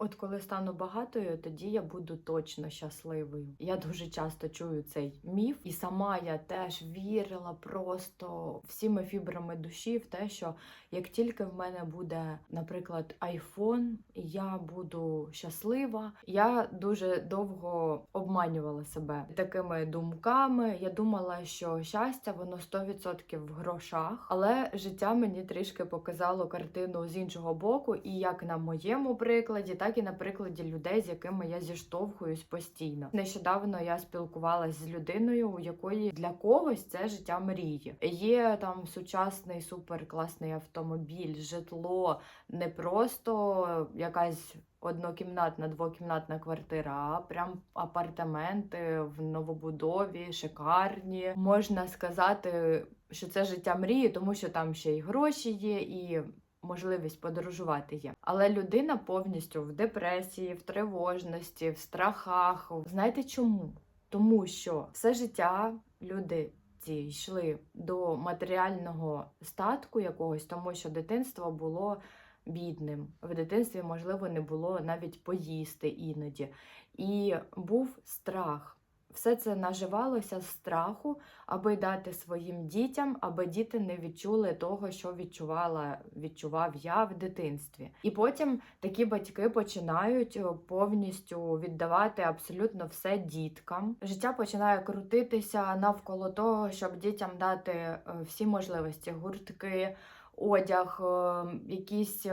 От коли стану багатою, тоді я буду точно щасливою. Я дуже часто чую цей міф, і сама я теж вірила просто всіми фібрами душі в те, що як тільки в мене буде, наприклад, айфон, я буду щаслива. Я дуже довго обманювала себе такими думками. Я думала, що щастя воно 100% в грошах, але життя мені трішки показало картину з іншого боку, і як на моєму прикладі, так і на прикладі людей, з якими я зіштовхуюсь постійно. Нещодавно я спілкувалася з людиною, у якої для когось це життя мрії. Є там сучасний суперкласний автомобіль, житло, не просто якась. Однокімнатна, двокімнатна квартира, а прям апартаменти в новобудові, шикарні. Можна сказати, що це життя мрії, тому що там ще й гроші є, і можливість подорожувати є. Але людина повністю в депресії, в тривожності, в страхах. Знаєте чому? Тому що все життя люди ці йшли до матеріального статку якогось, тому що дитинство було бідним. В дитинстві, можливо, не було навіть поїсти іноді. І був страх. Все це наживалося з страху, аби дати своїм дітям, аби діти не відчули того, що відчувала, відчував я в дитинстві. І потім такі батьки починають е, повністю віддавати абсолютно все діткам. Життя починає крутитися навколо того, щоб дітям дати е, всі можливості: гуртки, одяг, е, якісь.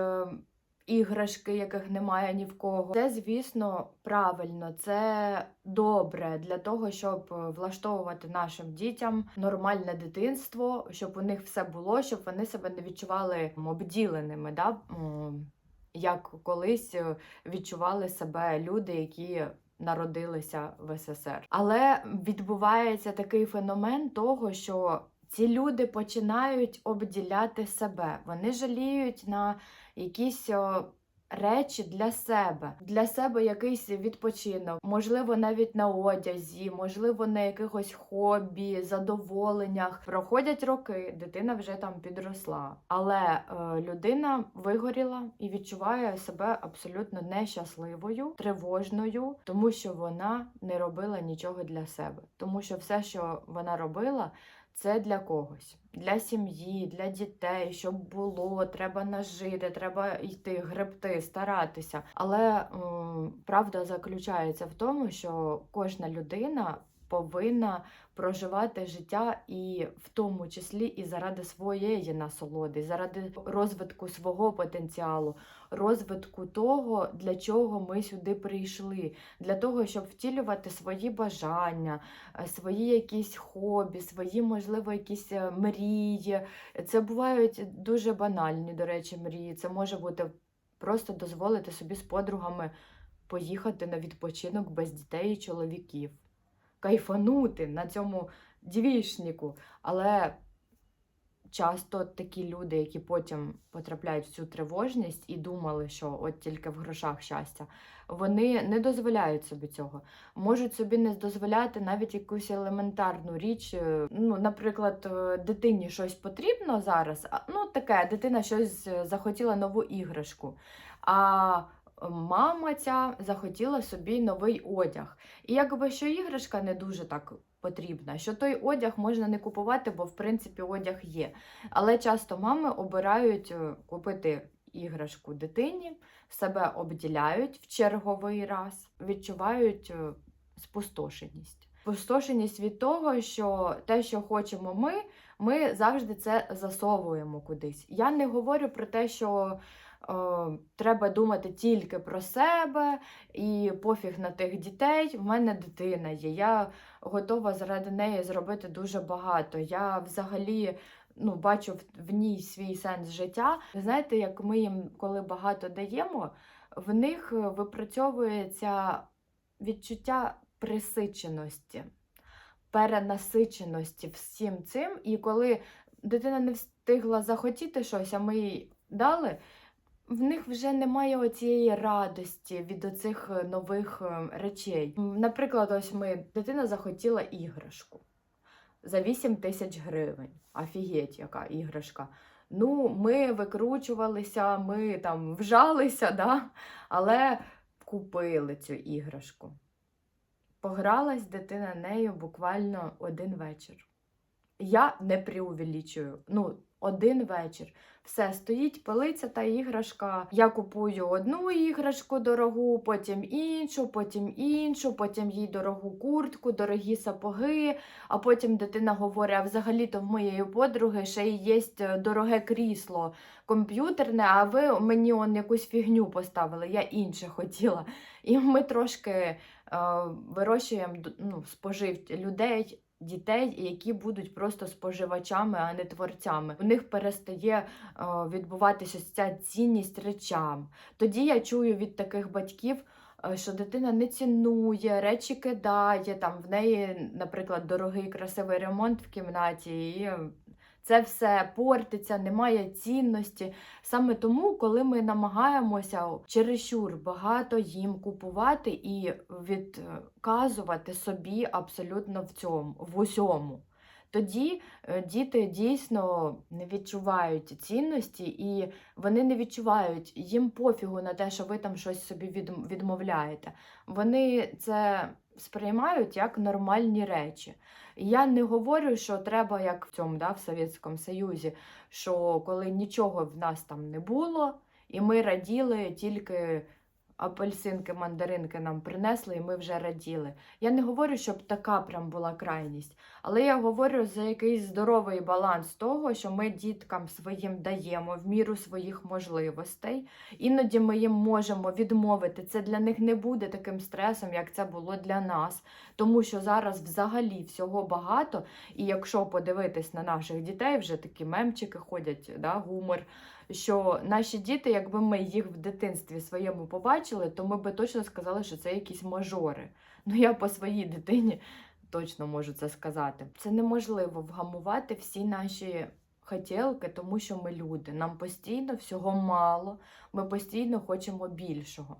Іграшки, яких немає ні в кого, це звісно правильно, це добре для того, щоб е, влаштовувати нашим дітям нормальне дитинство, щоб у них все було, щоб вони себе не відчували обділеними, да? як колись е, відчували себе люди, які народилися в СССР. Але відбувається такий феномен того, що ці люди починають обділяти себе. Вони жаліють на якісь речі для себе, для себе якийсь відпочинок, можливо, навіть на одязі, можливо, на якихось хобі, задоволеннях. Проходять роки, дитина вже там підросла, але е, людина вигоріла і відчуває себе абсолютно нещасливою, тривожною, тому що вона не робила нічого для себе, тому що все, що вона робила. Це для когось, для сім'ї, для дітей, щоб було, треба нажити, треба йти, гребти, старатися. Але правда заключається в тому, що кожна людина повинна проживати життя і в тому числі і заради своєї насолоди, заради розвитку свого потенціалу, розвитку того, для чого ми сюди прийшли, для того, щоб втілювати свої бажання, е, свої якісь хобі, свої, можливо, якісь е, мрії. Це бувають дуже банальні, до речі, мрії. Це може бути просто дозволити собі з подругами поїхати на відпочинок без дітей і чоловіків, кайфанути на цьому двішнику. Але часто такі люди, які потім потрапляють в цю тривожність і думали, що от тільки в грошах щастя, вони не дозволяють собі цього. Можуть собі не дозволяти навіть якусь елементарну річ. е, Ну, наприклад, е, дитині щось потрібно зараз. Ну, таке, дитина щось е, захотіла нову іграшку. А мама ця захотіла собі новий одяг. І якби що іграшка не дуже так потрібна, що той одяг можна не купувати, бо в принципі одяг є. Але часто мами обирають е, купити іграшку дитині, себе обділяють в черговий раз, відчувають е, спустошеність. Спустошеність від того, що те, що хочемо ми, ми завжди це засовуємо кудись. Я не говорю про те, що треба думати тільки про себе і пофіг на тих дітей. В мене дитина є. Я готова заради неї зробити дуже багато. Я взагалі ну, бачу в, ній свій сенс життя. Знаєте, як ми їм, коли багато даємо, в них е, випрацьовується відчуття присиченості, перенасиченості всім цим. І коли дитина не встигла захотіти щось, а ми їй дали. В них вже немає оцієї радості від оцих е, нових е, речей. Наприклад, ось ми дитина захотіла іграшку за 8 тисяч гривень. Офігеть, яка іграшка. Ну, ми викручувалися, ми там вжалися, да? але купили цю іграшку. Погралась дитина нею буквально один вечір. Я не преувеличую. Ну, один вечір. Все, стоїть полиця та іграшка. Я купую одну іграшку дорогу, потім іншу, потім іншу, потім їй дорогу куртку, дорогі сапоги. А потім дитина говорить: а взагалі-то в моєї подруги ще й є дороге крісло комп'ютерне, а ви мені он якусь фігню поставили, я інше хотіла. І ми трошки е, вирощуємо ну, спожив людей. Дітей, які будуть просто споживачами, а не творцями. У них перестає е, відбуватися ця цінність речам. Тоді я чую від таких батьків, е, що дитина не цінує, речі кидає, там в неї, наприклад, дорогий красивий ремонт в кімнаті, і це все портиться, немає цінності. Саме тому, коли ми намагаємося чересчур багато їм купувати і відказувати собі абсолютно в цьому, в усьому. Тоді е, діти дійсно не відчувають цінності, і вони не відчувають їм пофігу на те, що ви там щось собі відмовляєте. Вони це сприймають як нормальні речі. Я не говорю, що треба, як в цьому, да, в Совєтському Союзі, що коли нічого в нас там не було, і ми раділи тільки апельсинки, мандаринки нам принесли, і ми вже раділи. Я не говорю, щоб така прям була крайність, але я говорю за якийсь здоровий баланс того, що ми діткам своїм даємо в міру своїх можливостей. Іноді ми їм можемо відмовити. Це для них не буде таким стресом, як це було для нас. Тому що зараз взагалі всього багато, і якщо подивитись на наших дітей, вже такі мемчики ходять, да, гумор. Що наші діти, якби ми їх в дитинстві своєму побачили, то ми би точно сказали, що це якісь мажори. Ну я по своїй дитині точно можу це сказати. Це неможливо вгамувати всі наші хотілки, тому що ми люди. Нам постійно всього мало, ми постійно хочемо більшого.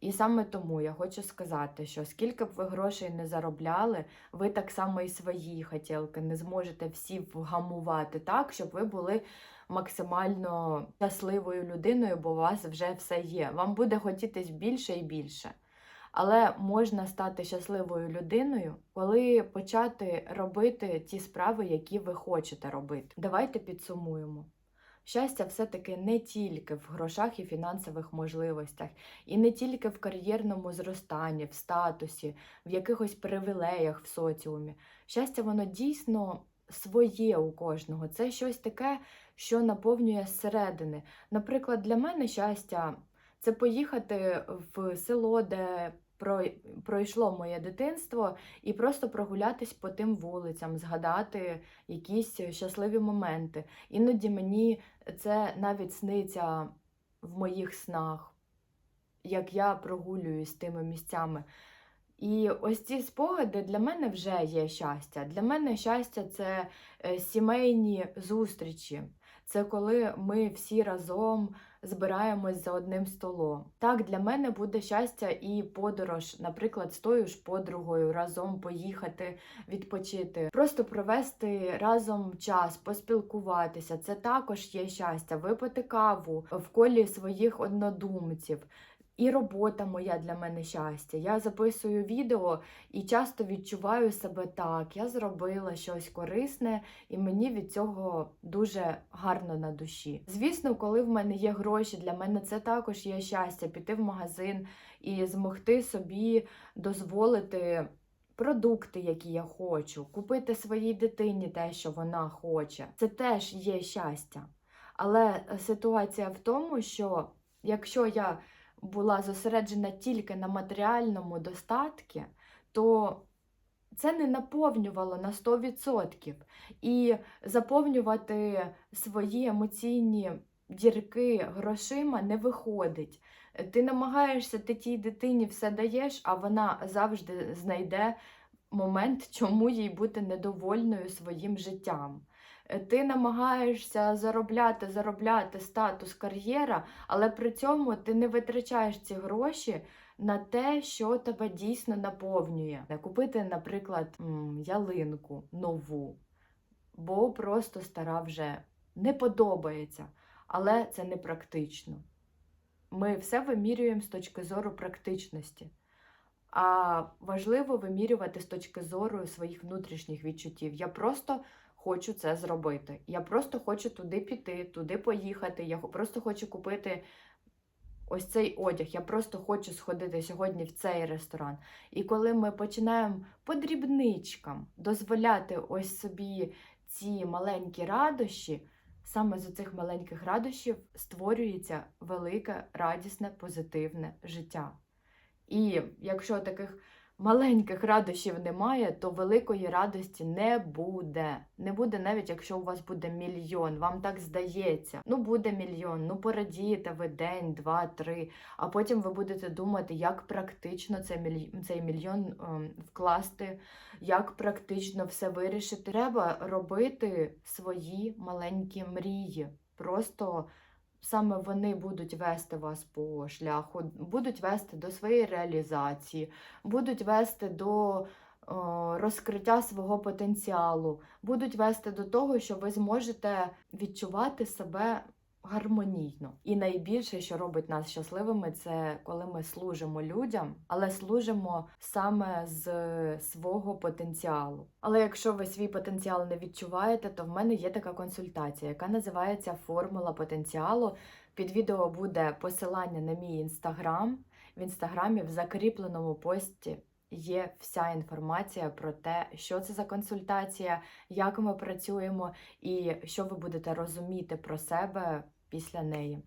І саме тому я хочу сказати, що скільки б ви грошей не заробляли, ви так само і свої хотілки не зможете всі вгамувати так, щоб ви були максимально щасливою людиною, бо у вас вже все є. Вам буде хотітись більше і більше. Але можна стати щасливою людиною, коли почати робити ті справи, які ви хочете робити. Давайте підсумуємо. Щастя, все-таки не тільки в грошах і фінансових можливостях, і не тільки в кар'єрному зростанні, в статусі, в якихось привілеях в соціумі. Щастя, воно дійсно своє у кожного. Це щось таке, що наповнює зсередини. Наприклад, для мене щастя це поїхати в село, де пройшло моє дитинство, і просто прогулятись по тим вулицям, згадати якісь щасливі моменти. Іноді мені це навіть сниться в моїх снах, як я прогулююсь тими місцями. І ось ці спогади для мене вже є щастя. Для мене щастя це е, сімейні зустрічі. Це коли ми всі разом збираємось за одним столом. Так, для мене буде щастя і подорож, наприклад, з тою ж подругою разом поїхати, відпочити, просто провести разом час, поспілкуватися. Це також є щастя, випити каву в колі своїх однодумців. І робота моя для мене щастя. Я записую відео і часто відчуваю себе так. Я зробила щось корисне, і мені від цього дуже гарно на душі. Звісно, коли в мене є гроші, для мене це також є щастя піти в магазин і змогти собі дозволити. Продукти, які я хочу, купити своїй дитині те, що вона хоче. Це теж є щастя. Але ситуація в тому, що якщо я була зосереджена тільки на матеріальному достатку, то це не наповнювало на 100%. І заповнювати свої емоційні дірки грошима не виходить. Ти намагаєшся, ти тій дитині все даєш, а вона завжди знайде момент, чому їй бути недовольною своїм життям. Е, Ти намагаєшся заробляти, заробляти статус, кар'єра, але при цьому ти не витрачаєш ці гроші на те, що тебе дійсно наповнює. Купити, наприклад, ялинку нову, бо просто стара вже не подобається, але це не практично. ми все вимірюємо з точки зору практичності. А важливо вимірювати з точки зору своїх внутрішніх відчуттів. Я просто хочу це зробити. Я просто хочу туди піти, туди поїхати. Я просто хочу купити ось цей одяг. Я просто хочу сходити сьогодні в цей ресторан. І коли ми починаємо по дрібничкам дозволяти ось собі ці маленькі радощі, саме з цих маленьких радощів створюється велике, радісне, позитивне життя. І якщо таких маленьких радощів немає, то великої радості не буде. Не буде навіть якщо у вас буде мільйон. Вам так здається. Ну буде мільйон, ну порадієте ви день, два, три. А потім ви будете думати, як практично цей мільйон, ем, вкласти, як практично все вирішити. Треба робити свої маленькі мрії. Просто саме вони будуть вести вас по шляху, будуть вести до своєї реалізації, будуть вести до е, розкриття свого потенціалу, будуть вести до того, що ви зможете відчувати себе гармонійно. І найбільше, що робить нас щасливими, це коли ми служимо людям, але служимо саме з свого потенціалу. Але якщо ви свій потенціал не відчуваєте, то в мене є така консультація, яка називається Формула потенціалу. Під відео буде посилання на мій інстаграм. В інстаграмі в закріпленому пості є вся інформація про те, що це за консультація, як ми працюємо і що ви будете розуміти про себе після неї.